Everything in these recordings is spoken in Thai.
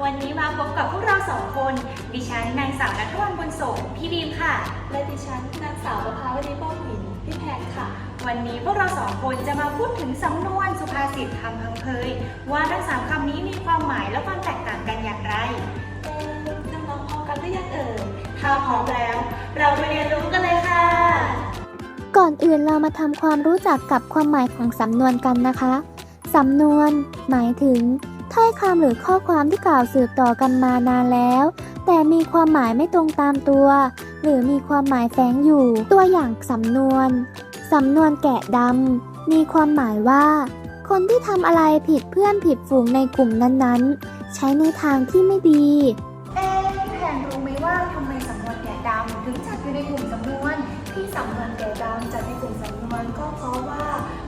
วันนี้มาพบกับพวกเราสองคน ดิฉันนางสาวนัทวันบุญสงพี่บีมค่ะ และดิฉันนางสาวประภาวดีป้อมหินพี่แพนค่ะ วันนี้พวกเราสองคนจะมาพูดถึงสำนวนสุภาษิตคำพังเพยว่าทั้งสามคำนี้มีความหมายและความแตกต่างกันอย่างไรเอ๊ะน้องๆพอกันหรือยังเอ่ยถ้าพร้อมแล้ว เราไปเรียนรู้กันเลยค่ะ ก่อนอื่นเรามาทำความรู้จักกับความหมายของสำนวนกันนะคะ สำนวน หมายถึง ถ้อยคำหรือข้อความที่กล่าวสืบต่อกันมานานแล้ว แต่มีความหมายไม่ตรงตามตัว หรือมีความหมายแฝงอยู่ ตัวอย่างสำนวนสำนวนแกะดำมีความหมายว่า คนที่ทำอะไรผิดเพื่อนผิดฝูงในกลุ่มนั้นๆ ใช้ในทางที่ไม่ดี เอ๊แพนรู้ไหมว่าทำไมสำนวนแกะดำถึงจัดอยู่ในกลุ่มสำนวนที่สำนวนแก่ดำจัดในกลุ่มสำนวน ก็เพราะว่า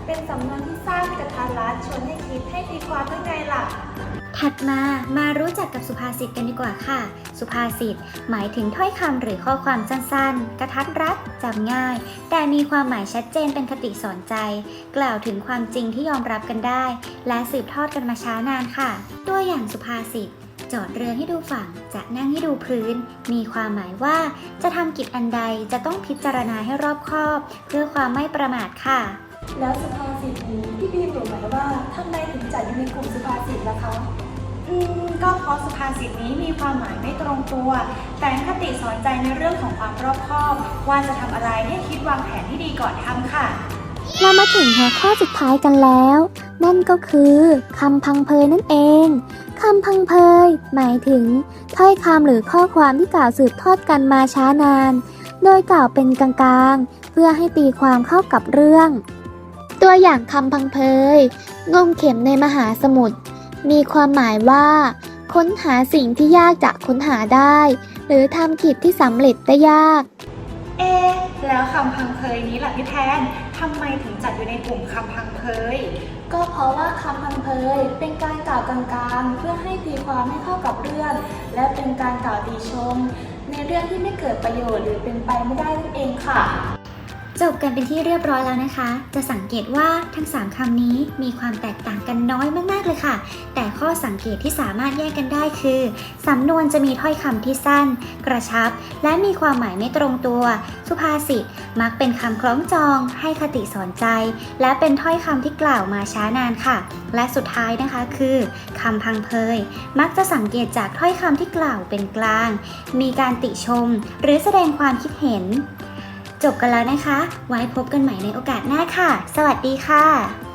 เป็นสำนวนที่สร้างกระทัดรัดชวนให้คิดให้ตีความได้ไงล่ะ ถัดมามารู้จักกับสุภาษิตกันดีกว่าค่ะ สุภาษิต หมายถึงถ้อยคำหรือข้อความสั้นๆ กระทัดรัดจำง่าย แต่มีความหมายชัดเจนเป็นคติสอนใจ กล่าวถึงความจริงที่ยอมรับกันได้ และสืบทอดกันมาช้านานค่ะ ตัวอย่างสุภาษิต จอดเรือให้ดูฝั่ง จะนั่งให้ดูพื้น มีความหมายว่าจะทำกิจอันใดจะต้องพิจารณาให้รอบคอบ เพื่อความไม่ประมาทค่ะ แล้วสุภาษิตนี้พี่บีมรู้ไหมว่าทำไมถึงจัดอยู่ในกลุ่มสุภาษิตล่ะคะอืมก็เพราะสุภาษิตนี้มีความหมายไม่ตรงตัว แต่คติสอนใจในเรื่องของความรอบคอบ ว่าจะทำอะไรให้คิดวางแผนที่ดีก่อนทำค่ะ เรามาถึงหัวข้อสุดท้ายกันแล้ว นั่นก็คือคำพังเพยนั่นเองคำพังเพยหมายถึง ถ้อยคำหรือข้อความที่กล่าวสืบทอดกันมาช้านาน โดยกล่าวเป็นกลางๆ เพื่อให้ตีความเข้ากับเรื่อง ตัวอย่างคำพังเพยงมเข็มในมหาสมุทรมีความหมายว่า ค้นหาสิ่งที่ยากจะค้นหาได้ หรือทำกิจที่สำเร็จได้ยาก เอ๊ะแล้วคำพังเพยนี้ล่ะพี่แพนทำไมถึงจัดอยู่ในกลุ่มคำพังเพย ก็เพราะว่าคำพังเพยเป็นการกล่าวกลางๆ เพื่อให้ตีความให้เข้ากับเรื่อง และเป็นการกล่าวตีชม ในเรื่องที่ไม่เกิดประโยชน์หรือเป็นไปไม่ได้นั่นเองค่ะ จบกันเป็นที่เรียบร้อยแล้วนะคะ จะสังเกตว่าทั้ง 3คำนี้มีความแตกต่างกันน้อยมาก ๆ เลยค่ะ แต่ข้อสังเกตที่สามารถแยกกันได้คือ สำนวนจะมีถ้อยคำที่สั้น กระชับ และมีความหมายไม่ตรงตัว สุภาษิตมักเป็นคำคล้องจอง ให้คติสอนใจ และเป็นถ้อยคำที่กล่าวมาช้านานค่ะ และสุดท้ายนะคะคือคำพังเพย มักจะสังเกตจากถ้อยคำที่กล่าวเป็นกลาง มีการติชม หรือแสดงความคิดเห็น จบกันแล้วนะคะ ไว้พบกันใหม่ในโอกาสหน้าค่ะ สวัสดีค่ะ